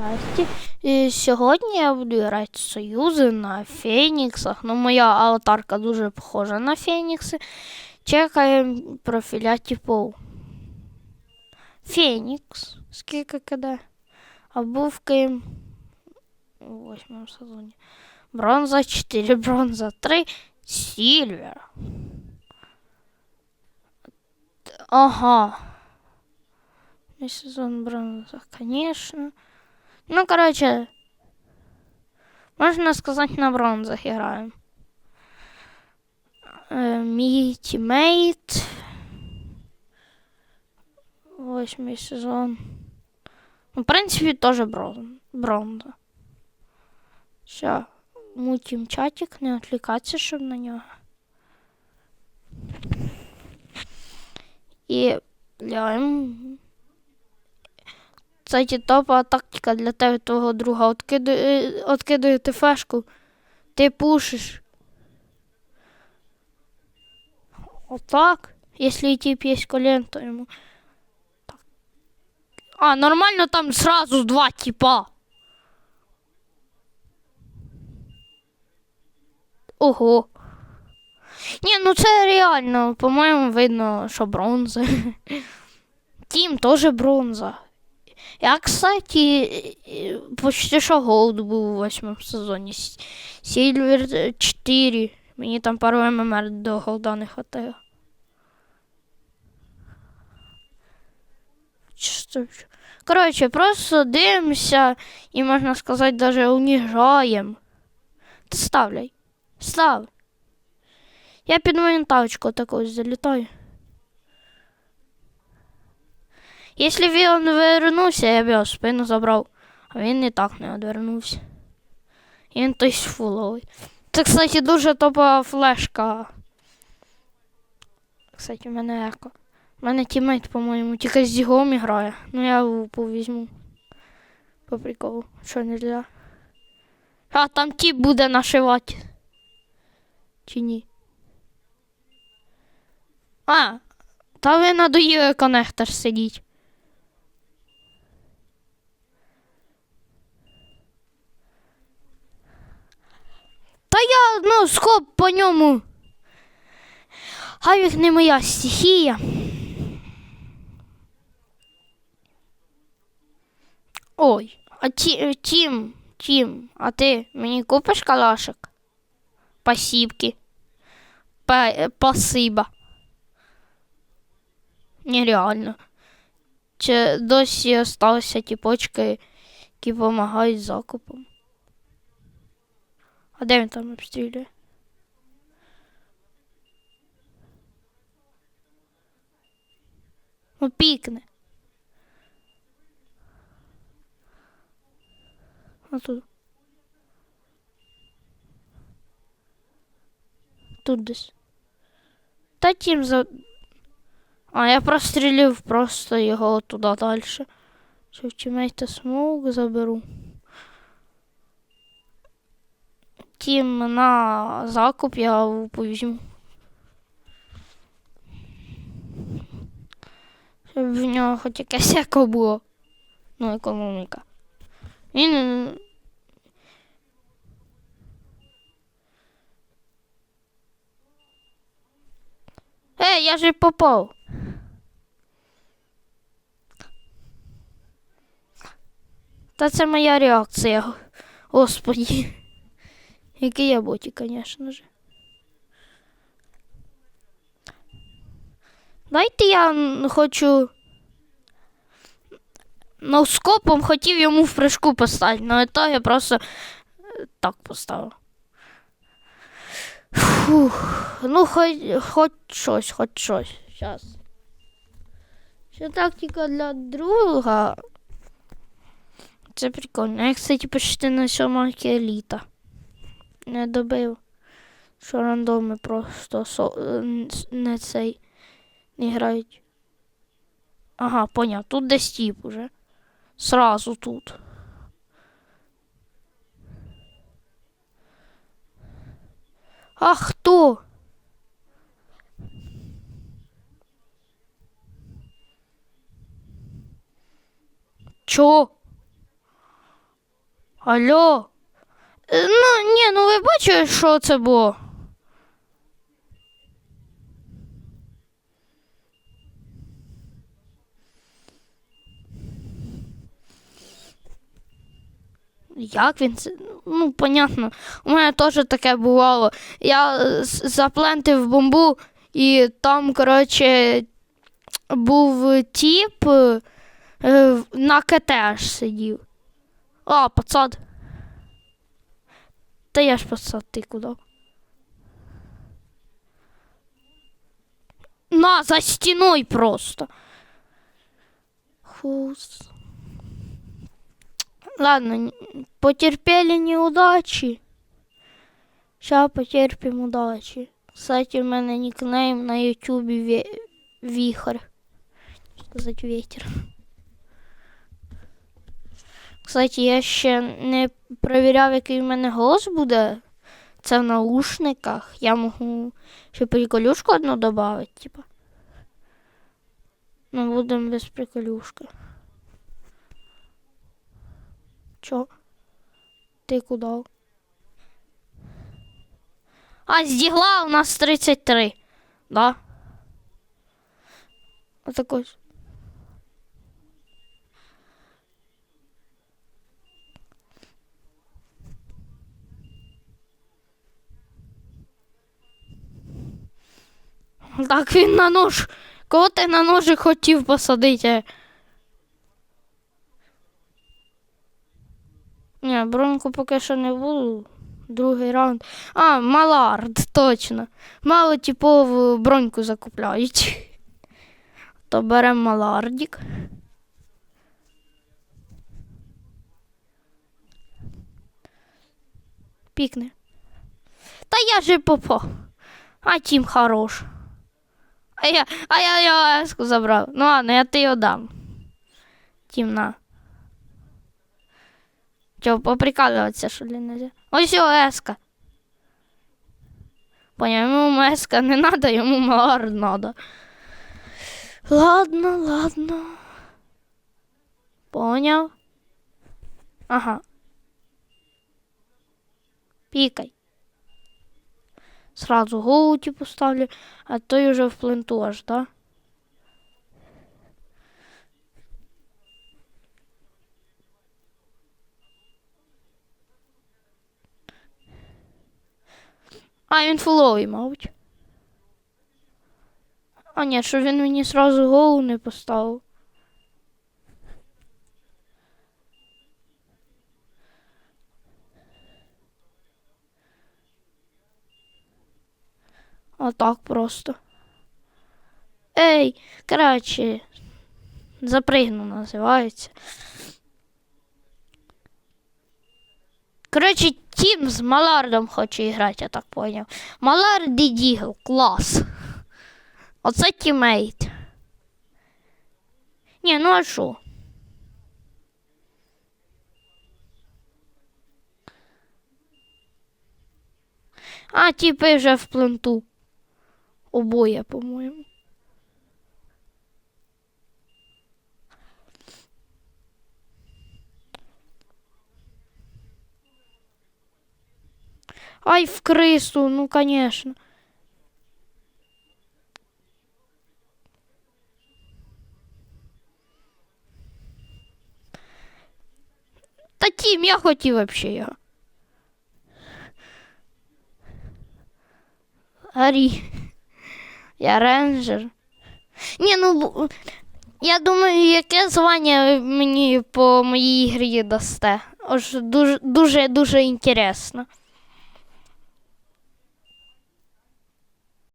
Здрасте. І сьогодні я буду грати союзи на Феніксах. Ну, моя аватарка дуже похожа на Фенікси. Чекаємо профіля типов. Фенікс. Скільки киде? А був ким у восьмому сезоні. Бронза 4, бронза 3, Сільвер. Ага. И сезон бронза, конечно. Ну, короче, можно сказать, на бронзах играем. Мій тімейт. Восьмий сезон. Ну, в принципе, тоже бронза. Все. Мутим чатик, не отвлекаться, щоб на нього. І ляємо. Кстати, топова тактика для тебе твого друга. Откидує, откидує ти фешку, ти пушиш. Отак. Якщо тип є колен, то йому. Так. А, нормально там сразу два типа. Ого. Ні, ну це реально, по-моєму, видно, що бронза. Тім теж бронза. Я, кстати, почти що голд був у восьмому сезоні. Сільвер 4. Мені там пару ММР до голда не хватило. Коротше, просто дивимося і, можна сказати, даже уніжаємо. Ти ставляй. Став. Я під моменталочку таку залітаю. Якщо він вернувся, я б його спину забрав. А він і так не відвернувся. І Він той фуловий. Це, кстати, дуже топова флешка. Кстати, у мене еко. У мене тімейт, по-моєму, тільки з Зігом грає. Ну я лупу візьму. По приколу. Що нельзя? А, там тіп буде нашивати. Чи ні? А, та ви надоїли коннектор сидіть. Я, ну, скоп по ньому. Гавік не моя стихія. Ой, а ті, Тім, Тім, а ти мені купиш калашик? Спасибки. Па- Спасибо. Нереально. Чи досі залишилися ті почки, які допомагають закупом? А де він там обстрілює? Ну, пікне. А тут. Тут десь. Та тім за. А я прострілив просто його туди далі. Чи в тімейта смоук заберу. Тім на закуп я повізьму. Щоб в нього хоч якесь еко було. Ну, економіка. Він. е, Е, я же попав. Та це моя реакція. Господі. Який я боті, звісно ж. Дайте я хочу. Ну, скопом хотів йому в прыжку поставити, але то я просто е, так поставив. Фух, ну, хоч, хоч щось, хоч щось. Зараз. Ще тактика для друга. Це прикольно. Я, кстати, почти на сьомаки еліта. Не добив. Що рандоми просто со, не цей не грають. Ага, поняв. Тут десь тіп уже. Сразу тут. А хто? Чо? Алло. Е, Ну, ні, ну ви бачили, що це було? Як він це? Ну, понятно. У мене теж таке бувало. Я е, заплентив бомбу, і там, коротше, був тіп е, на КТ аж сидів. А, пацан. Та я ж пацан, ти куди? На, за стіною просто. Хус. Ладно, потерпели неудачи. Сейчас потерпим удачи. Кстати, у мене нікнейм на ютубі ве- Віхар. Сказати ветер. Кстати, я ще не перевіряв, який в мене голос буде. Це в наушниках. Я можу ще приколюшку одну додати, типа. Ну, будемо без приколюшки. Чо? Ти куди? А, з дігла у нас 33. Да? Отакой. Так він на нож. Кого ти на ножик хотів посадити? Ні, броньку поки що не буду. Другий раунд. А, Малард, точно. Мало типову броньку закупляють. То беремо Малардік. Пікне. Та я же попав. А тім хорош. А я, а я його еску забрав. Ну ладно, я ти його дам. Тім на. Чого, поприкалуватися, що ли, нельзя? Ось його еска. Поняв, йому еска не надо, йому малар надо. Ладно, ладно. Поняв. Ага. Пікай. Сразу голову типу ставлю, а той уже в пленту аж, да? А, він фуловий, мабуть. А ні, що він мені сразу голову не поставив. А так просто. Ей, коротше, запригну називається. Коротше, Тім з Малардом хоче грати, я так поняв. Малард і Дігл, клас. Оце тімейт. Ні, ну а що? А, типи вже в пленту. Обоє, по-моєму. Ай, в крысу, ну, конечно. Та тім, я хотів вообще його. Арі. Я рейнджер. Ні, ну я думаю, яке звання мені по моїй грі дасте. Ось дуже дуже дуже інтересно.